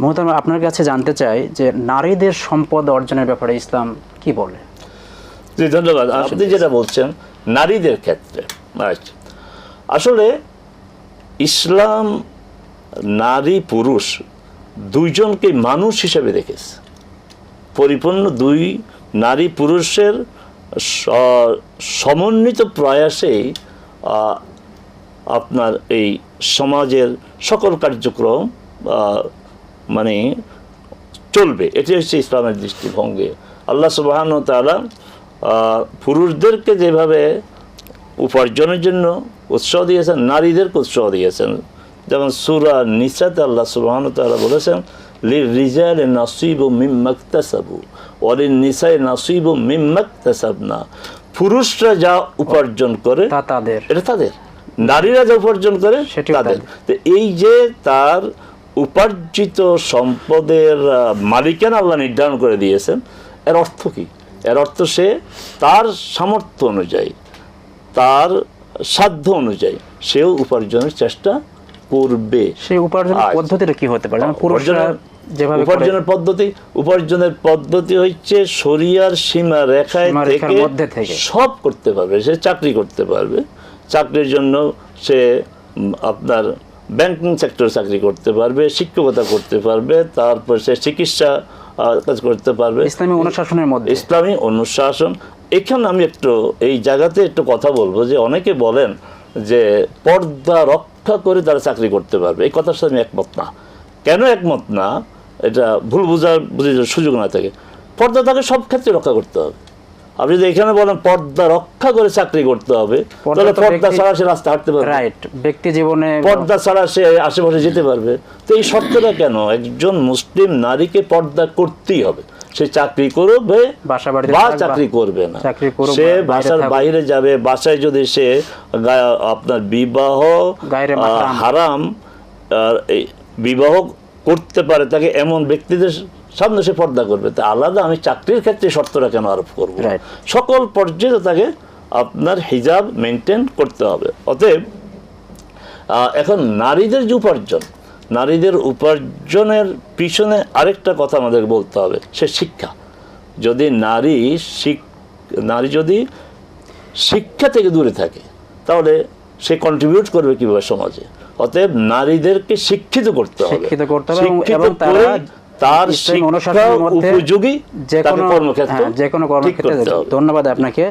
মহতারাম আপনার কাছে জানতে চাই যে নারীদের সম্পদ অর্জনের ব্যাপারে ইসলাম কি বলে? জি ধন্যবাদ। আপনি যেটা বলছেন নারীদের ক্ষেত্রে। আসলে ইসলাম নারী পুরুষ দুইজনকে মানুষ হিসেবে দেখেছে। পরিপূর্ণ দুই নারী পুরুষের সমন্বিত প্রয়াসেই আহ, আপনার এই সমাজের সকল কার্যক্রম মানে চলবে। এটি হচ্ছে ইসলামের দৃষ্টিভঙ্গি। আল্লাহ সুবাহান তালা পুরুষদেরকে যেভাবে উপার্জনের জন্য উৎসাহ দিয়েছেন নারীদেরকে উৎসাহ দিয়েছেন। যেমন সুরা নিসাতে আল্লাহ সুবাহান তালা বলেছেন লি রিজাল নাসিব মিম্মাক্তাসাবু অলি নিসাই নাসিব মিম্মাক্তাসাবনা পুরুষরা যা উপার্জন করে তা তাদের। এটা তাদের। নারীরা যা উপার্জন করে তাদের। তো এই যে তার উপার্জিত সম্পদের মালিকানা আল্লাহ নির্ধারণ করে দিয়েছেন। এর অর্থ কি? এর অর্থ সে তার সামর্থ্য অনুযায়ী তার সাধ্য অনুযায়ী সেও উপার্জনের চেষ্টা করবে। সেই উপার্জনের। পদ্ধতিটা কি হতে পারে? যেভাবে উপার্জনের পদ্ধতি উপার্জনের পদ্ধতি হচ্ছে শরিয়ার সীমা রেখায় থেকে সব করতে পারবে। সে চাকরি করতে পারবে। চাকরির জন্য সে আপনার ব্যাংকিং সেক্টর চাকরি করতে পারবে শিক্ষকতা করতে পারবে তারপর সে চিকিৎসা কাজ করতে পারবে। ইসলামী অনুশাসনের মধ্যে। ইসলামী অনুশাসন। এখানে আমি একটু এই জায়গাতে একটু কথা বলব যে অনেকে বলেন যে পর্দা রক্ষা করে তারা চাকরি করতে পারবে। এই কথার সাথে আমি একমত না। কেন একমত না? এটা ভুল বোঝার বুঝার সুযোগ না থাকে। পর্দা তাকে সব ক্ষেত্রে রক্ষা করতে হবে। আপনি যদি এখানে বলেন পর্দা রক্ষা করে চাকরি করতে হবে তাহলে পর্দা ছাড়া সে রাস্তা হাঁটতে পারবে রাইট ব্যক্তি জীবনে পর্দা ছাড়া সে আশেপাশে যেতে পারবে। তো এই শর্তটা কেন? একজন মুসলিম নারীকে পর্দা করতেই হবে। সে চাকরি করবে বা চাকরি করবে না। সে বা বাইরে বাসার বাইরে যাবে বাসায় যদি সে আপনার বিবাহ। হারাম আর বিবাহ করতে পারে তাকে এমন ব্যক্তিদের সামনে সে পর্দা করবে। তা আলাদা আমি চাকরির ক্ষেত্রে শর্তটা কেন আরোপ করব? সকল পর্যায়ে তাকে আপনার হিজাব মেনটেন করতে হবে। অতএব এখন নারীদের যে উপার্জন নারীদের উপার্জনের পিছনে আরেকটা কথা আমাদের বলতে হবে সে শিক্ষা। যদি নারী শিক- নারী যদি শিক্ষা থেকে দূরে থাকে তাহলে সে কন্ট্রিবিউট করবে কীভাবে সমাজে? অতএব নারীদেরকে শিক্ষিত করতে হবে। শিক্ষিত করতে হবে তারা শিক্ষা মধ্যে উপযোগী যে কোনো কর্মক্ষেত্র হ্যাঁ, যে কোনো ঠিক কর্মক্ষেত্রে ধন্যবাদ আপনাকে।